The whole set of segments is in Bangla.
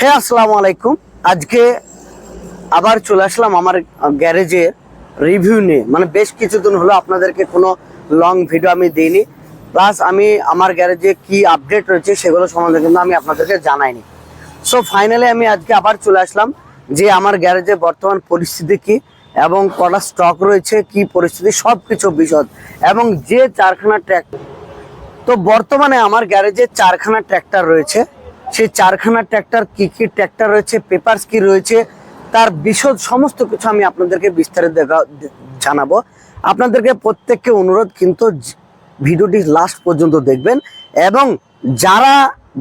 হ্যাঁ আসসালামু আলাইকুম। আজকে আবার চলে আসলাম আমার গ্যারেজের রিভিউ নিয়ে। মানে বেশ কিছুদিন হলো আপনাদেরকে কোনো লং ভিডিও আমি দিইনি। প্লাস আমি আমার গ্যারেজে কি আপডেট রয়েছে সেগুলো সম্বন্ধে কিন্তু আমি আপনাদেরকে জানাইনি। সো ফাইনালি আমি আজকে আবার চলে আসলাম যে আমার গ্যারেজে বর্তমান পরিস্থিতি কি এবং কটা স্টক রয়েছে, কি পরিস্থিতি সব কিছু বিশদ। এবং যে চারখানা ট্র্যাক তো বর্তমানে আমার গ্যারেজে চারখানা ট্র্যাক্টর রয়েছে। সেই চারখানা ট্র্যাক্টর কি কি ট্র্যাক্টর রয়েছে পেপারস কি রয়েছে, তার বিশদ সমস্ত কিছু আমি আপনাদেরকে বিস্তারিত দেখা- জানাব। আপনাদেরকে প্রত্যেককে অনুরোধ কিন্তু ভিডিওটি লাস্ট পর্যন্ত দেখবেন এবং যারা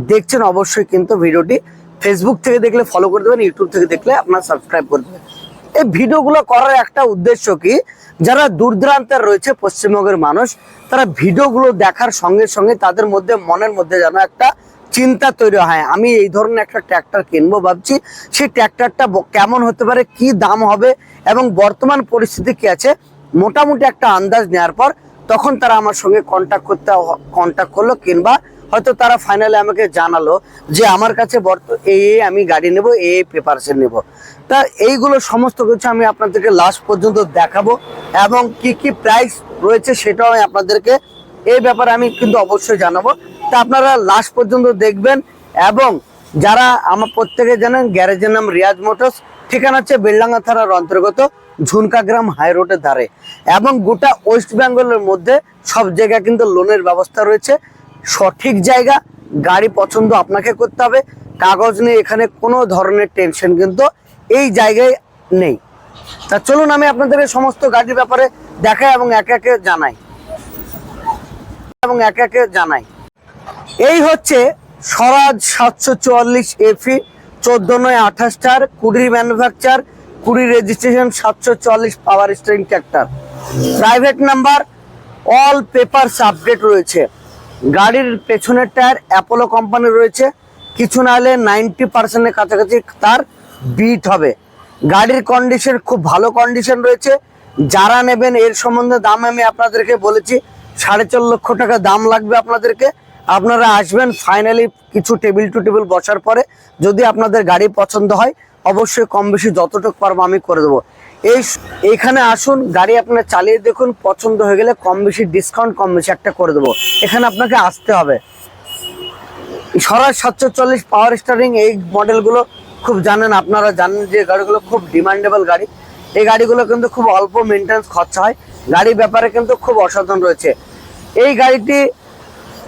দেখছেন অবশ্যই কিন্তু ভিডিওটি ফেসবুক থেকে দেখলে ফলো করে দেবেন ইউটিউব থেকে দেখলে আপনারা সাবস্ক্রাইব করে দেবেন। এই ভিডিওগুলো করার একটা উদ্দেশ্য কি? যারা দূর দূরান্তের রয়েছে, পশ্চিমবঙ্গের মানুষ, তারা ভিডিওগুলো দেখার সঙ্গে সঙ্গে তাদের মধ্যে, মনের মধ্যে যেন একটা চিন্তা তৈরি হয়। আমি এই ধরনের একটা ট্র্যাক্টর কিনবো ভাবছি। সেই ট্র্যাক্টরটা কেমন হতে পারে, কি দাম হবে এবং বর্তমান পরিস্থিতি কি আছে, মোটামুটি একটা আন্দাজ নেওয়ার পর তখন তারা আমার সঙ্গে কন্ট্যাক্ট করতে কন্ট্যাক্ট করল কিংবা হয়তো তারা ফাইনালি আমাকে জানালো যে আমার কাছে বর্ত এই আমি গাড়ি নেব এই পেপারসে নেব। তা এইগুলো সমস্ত কিছু আমি আপনাদেরকে লাস্ট পর্যন্ত দেখাবো এবং কি কি প্রাইস রয়েছে সেটাও আমি আপনাদেরকে এই ব্যাপারে আমি কিন্তু অবশ্যই জানাব। তা আপনারা লাস্ট পর্যন্ত দেখবেন এবং যারা আমার প্রত্যেকে জানেন গ্যারেজের নাম রিয়াজ মোটরস, ঠিকানা হচ্ছে বেলডাঙ্গা থানার অন্তর্গত ঝুনকাগ্রাম হাই রোডের ধারে। এবং গোটা ওয়েস্ট বেঙ্গলের মধ্যে সব জায়গায় কিন্তু লোনের ব্যবস্থা রয়েছে। সঠিক জায়গা, গাড়ি পছন্দ আপনাকে করতে হবে। কাগজ নিয়ে এখানে কোনো ধরনের টেনশন কিন্তু এই জায়গায় নেই। তা চলুন আমি আপনাদেরকে সমস্ত গাড়ির ব্যাপারে দেখাই এবং একে একে জানাই। এবং একে একে জানাই। এই হচ্ছে স্বরাজ সাতশো চুয়াল্লিশ এফি চোদ্দ নয় আঠাশটার কুড়ি ম্যানুফ্যাকচার কুড়ি রেজিস্ট্রেশন সাতশো চুয়াল্লিশ power steering tractor private number all papers update রয়েছে। গাড়ির পেছনের টায়ার অ্যাপোলো কোম্পানি রয়েছে। কিছু না হলে নাইনটি পার্সেন্টের কাছাকাছি তার বিট হবে। গাড়ির কন্ডিশন খুব ভালো কন্ডিশন রয়েছে। যারা নেবেন এর সম্বন্ধে দাম আমি আপনাদেরকে বলেছি, সাড়ে চার লক্ষ টাকা দাম লাগবে আপনাদেরকে। আপনারা আসবেন ফাইনালি কিছু টেবিল টু টেবিল বসার পরে যদি আপনাদের গাড়ি পছন্দ হয়, অবশ্যই কম বেশি যতটুকু পারব আমি করে দেবো। এই এইখানে আসুন, গাড়ি আপনারা চালিয়ে দেখুন, পছন্দ হয়ে গেলে কম বেশি ডিসকাউন্ট কম বেশি একটা করে দেবো। এখানে আপনাকে আসতে হবে। স্বরাজ সাতশো চল্লিশ পাওয়ার স্টারিং এই মডেলগুলো খুব জানেন, আপনারা জানেন যে গাড়িগুলো খুব ডিমান্ডেবল গাড়ি। এই গাড়িগুলো কিন্তু খুব অল্প মেনটেন্স খরচা হয়। গাড়ির ব্যাপারে কিন্তু খুব অসাধারণ রয়েছে। এই গাড়িটি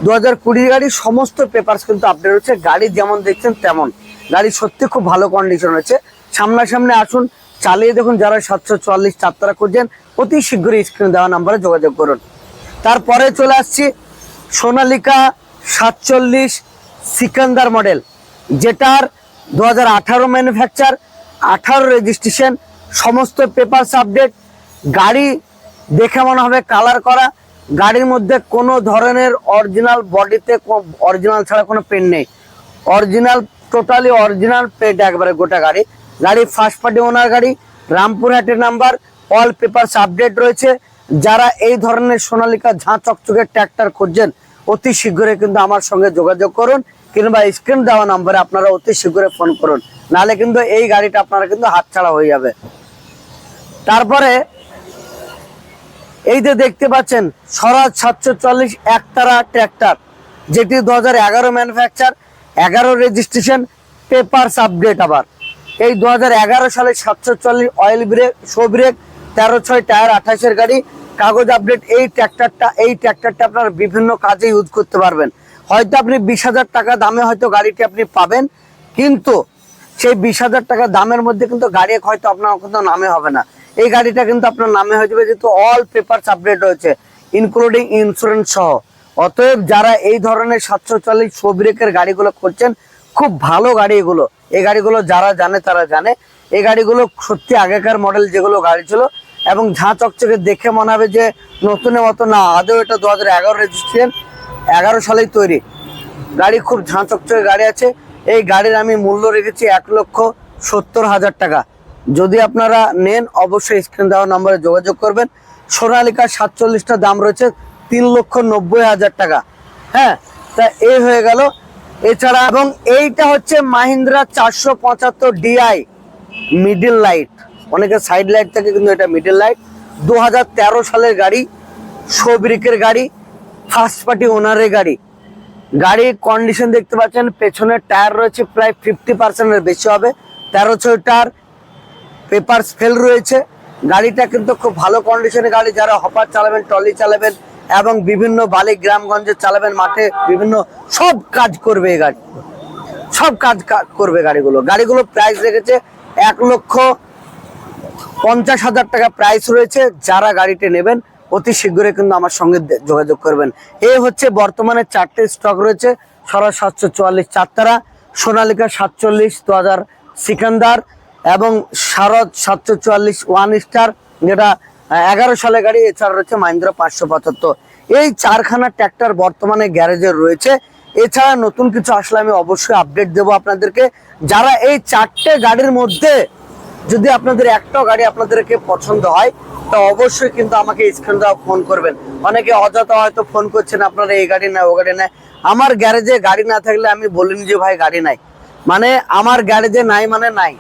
দু হাজার কুড়ির গাড়ি সমস্ত পেপারস কিন্তু আপডেট রয়েছে গাড়ি যেমন দেখছেন তেমন। গাড়ি সত্যি খুব ভালো কন্ডিশন রয়েছে সামনাসামনি আসুন, চালিয়ে দেখুন যারা সাতশো চুয়াল্লিশ চারতারা খুঁজছেন, অতি শীঘ্রই স্ক্রিনে দেওয়া নাম্বারে যোগাযোগ করুন। তারপরে চলে আসছি সোনালিকা সাতচল্লিশ সিকান্দার মডেল যেটার দু হাজার আঠারো ম্যানুফ্যাকচার আঠারো রেজিস্ট্রেশন সমস্ত পেপারস আপডেট গাড়ি দেখে মনে হবে কালার করা। গাড়ির মধ্যে কোনো ধরনের অরিজিনাল বডিতে অরিজিনাল ছাড়া কোনো পেন নেই। অরিজিনাল টোটালি অরিজিনাল পেড একবারে গোটা গাড়ি। গাড়ি ফার্স্ট পার্টি ওনার গাড়ি, রামপুরহাটের নাম্বার অল পেপারস আপডেট রয়েছে। যারা এই ধরনের সোনালিকা ঝাঁ চকচকে ট্র্যাক্টর খুঁজছেন, অতি শীঘ্রই কিন্তু আমার সঙ্গে যোগাযোগ করুন, কিংবা স্ক্রিন দেওয়া নাম্বারে আপনারা অতি শীঘ্রই ফোন করুন। নাহলে কিন্তু এই গাড়িটা আপনারা কিন্তু হাতছাড়া হয়ে যাবে। তারপরে এই যে দেখতে পাচ্ছেন, স্বরাজ সাতশো চল্লিশ একতারা ট্র্যাক্টর, যেটি দু হাজার এগারো ম্যানুফ্যাকচার এগারো রেজিস্ট্রেশন পেপারস আপডেট আবার। এই দু হাজার এগারো সালে সাতশো চল্লিশ অয়েল ব্রেক শো ব্রেক তেরো ছয় টায়ার আঠাশের গাড়ি, কাগজ আপডেট এই ট্র্যাক্টরটা এই ট্র্যাক্টরটা আপনার বিভিন্ন কাজে ইউজ করতে পারবেন। হয়তো আপনি বিশ হাজার টাকা দামে হয়তো গাড়িটি আপনি পাবেন, কিন্তু সেই বিশ হাজার টাকা দামের মধ্যে কিন্তু গাড়ি হয়তো আপনার কিন্তু নামে হবে না। এই গাড়িটা কিন্তু আপনার নামে হয়ে যাবে, যেহেতু অল পেপার আপডেট রয়েছে ইনক্লুডিং ইন্স্যুরেন্স সহ। অতএব যারা এই ধরনের সাতশো চল্লিশ শো ব্রেকের গাড়িগুলো করছেন খুব ভালো গাড়ি এগুলো। এই গাড়িগুলো যারা জানে, তারা জানে। এই গাড়িগুলো সত্যি আগেকার মডেল যেগুলো গাড়ি ছিল, এবং ঝাঁ চকচকে দেখে মনে হবে যে নতুনের মতো না, আদৌ এটা দু হাজার এগারো রেজিস্ট্রেশন এগারো সালেই তৈরি। গাড়ি খুব ঝাঁ চকচকে গাড়ি আছে। এই গাড়ির আমি মূল্য রেখেছি এক লক্ষ সত্তর হাজার টাকা। যদি আপনারা নেন, অবশ্যই স্ক্রিন দেওয়া নম্বরে যোগাযোগ করবেন। সোনালিকা সাতচল্লিশটা দাম রয়েছে তিন লক্ষ নব্বই হাজার টাকা। হ্যাঁ তা এই হয়ে গেল। এছাড়া এবং এইটা হচ্ছে মাহিন্দ্রা চারশো পঁচাত্তর ডিআই মিডিল লাইট অনেকে সাইড লাইট থাকে, কিন্তু এটা মিডিল লাইট দু হাজার তেরো সালের গাড়ি সব্রিকের গাড়ি ফার্স্ট পার্টি ওনারের গাড়ি। গাড়ির কন্ডিশন দেখতে পাচ্ছেন, পেছনের টায়ার রয়েছে প্রায় ফিফটি পার্সেন্টের বেশি হবে। তেরো ছয় টায়ার পেপারস ফেল রয়েছে। গাড়িটা কিন্তু খুব ভালো কন্ডিশনের গাড়ি, যারা হপার চালাবেন ট্রলি চালাবেন এবং বিভিন্ন বালি গ্রামগঞ্জে চালাবেন, মাঠে বিভিন্ন সব কাজ করবে এই গাড়ি। সব কাজ করবে গাড়িগুলো। গাড়িগুলো প্রাইস রেখেছে এক লক্ষ পঞ্চাশ হাজার টাকা প্রাইস রয়েছে। যারা গাড়িটি নেবেন, অতি শীঘ্রই কিন্তু আমার সঙ্গে যোগাযোগ করবেন। এই হচ্ছে বর্তমানে চারটে স্টক রয়েছে। সরা সাতশো চুয়াল্লিশ চারতারা সোনালিকা সাতচল্লিশ, দু হাজার সিকান্দার। এবং শারদ সাতশো চুয়াল্লিশ ওয়ান স্টার, যেটা এগারো সালে গাড়ি এছাড়া রয়েছে মাহিন্দ্রা পাঁচশো পঁচাত্তর। এই চারখানা ট্র্যাক্টর বর্তমানে গ্যারেজে রয়েছে। এছাড়া নতুন কিছু আসলে আমি অবশ্যই আপডেট দেবো আপনাদেরকে। যারা এই চারটে গাড়ির মধ্যে যদি আপনাদের একটাও গাড়ি আপনাদেরকে পছন্দ হয়, তা অবশ্যই কিন্তু আমাকে স্ক্রিন দেওয়া ফোন করবেন। অনেকে অযথা হয়তো ফোন করছেন, আপনারা এই গাড়ি না ও গাড়ি নাই আমার গ্যারেজে গাড়ি না থাকলে আমি বলিনি যে ভাই গাড়ি নাই। মানে আমার গ্যারেজে নাই মানে নাই।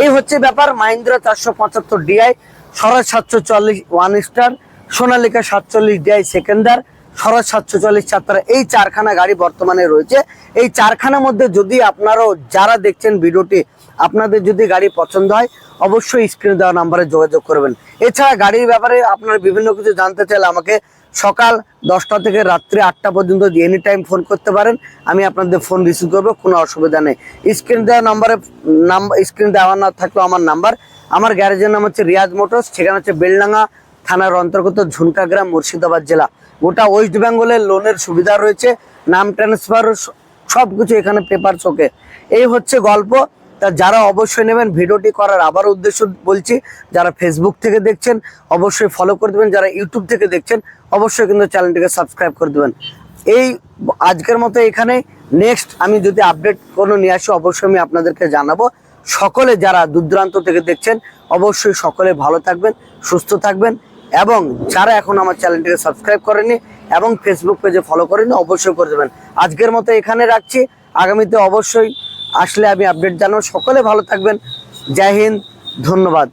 এই হচ্ছে ব্যাপার, মাহিন্দ্রা চারশো পঁচাত্তর ডিআই স্বরাজ সাতশো চল্লিশ ওয়ান স্টার, সোনালিকা সাতচল্লিশ ডিআই সেকেন্ডার স্বরাজ সাতশো চল্লিশ চারতারা এই চারখানা গাড়ি বর্তমানে রয়েছে। এই চারখানার মধ্যে যদি আপনারাও যারা দেখছেন ভিডিওটি, আপনাদের যদি গাড়ি পছন্দ হয়, অবশ্যই স্ক্রিনে দেওয়া নাম্বারে যোগাযোগ করবেন। এছাড়া গাড়ির ব্যাপারে আপনারা বিভিন্ন কিছু জানতে চাইলে আমাকে সকাল দশটা থেকে রাত্রি আটটা পর্যন্ত এনি টাইম ফোন করতে পারেন। আমি আপনাদের ফোন রিসিভ করব, কোনো অসুবিধা নেই। স্ক্রিন দেওয়া নাম্বারে নাম্বার স্ক্রিন দেওয়া না থাকলেও আমার নাম্বার আমার গ্যারেজের নাম হচ্ছে রিয়াজ মোটরস সেখানে হচ্ছে বেলডাঙ্গা থানার অন্তর্গত ঝুনকা গ্রাম মুর্শিদাবাদ জেলা। গোটা ওয়েস্ট বেঙ্গলের লোনের সুবিধা রয়েছে, নাম ট্রান্সফার সব কিছু এখানে পেপার চোখে এই হচ্ছে গল্প। তা যারা অবশ্যই নেবেন, ভিডিওটি করার আবার উদ্দেশ্য বলছি, যারা ফেসবুক থেকে দেখছেন, অবশ্যই ফলো করে দেবেন, যারা ইউটিউব থেকে দেখছেন, অবশ্যই কিন্তু চ্যানেলটিকে সাবস্ক্রাইব করে দেবেন। এই আজকের মতো এখানে নেক্সট আমি যদি আপডেট কোনো নিয়ে আসি, অবশ্যই আমি আপনাদেরকে জানাব। সকলে যারা দূর থেকে দেখছেন, অবশ্যই সকলে ভালো থাকবেন, সুস্থ থাকবেন, এবং যারা এখন আমার চ্যানেলটিকে সাবস্ক্রাইব করেনি এবং ফেসবুক পেজে ফলো করেনি অবশ্যই করে দেবেন। আজকের মতো এখানে রাখছি। আগামীতে অবশ্যই আসলে আমি আপডেট জানাব। সকলে ভালো থাকবেন। জয় হিন্দ। ধন্যবাদ।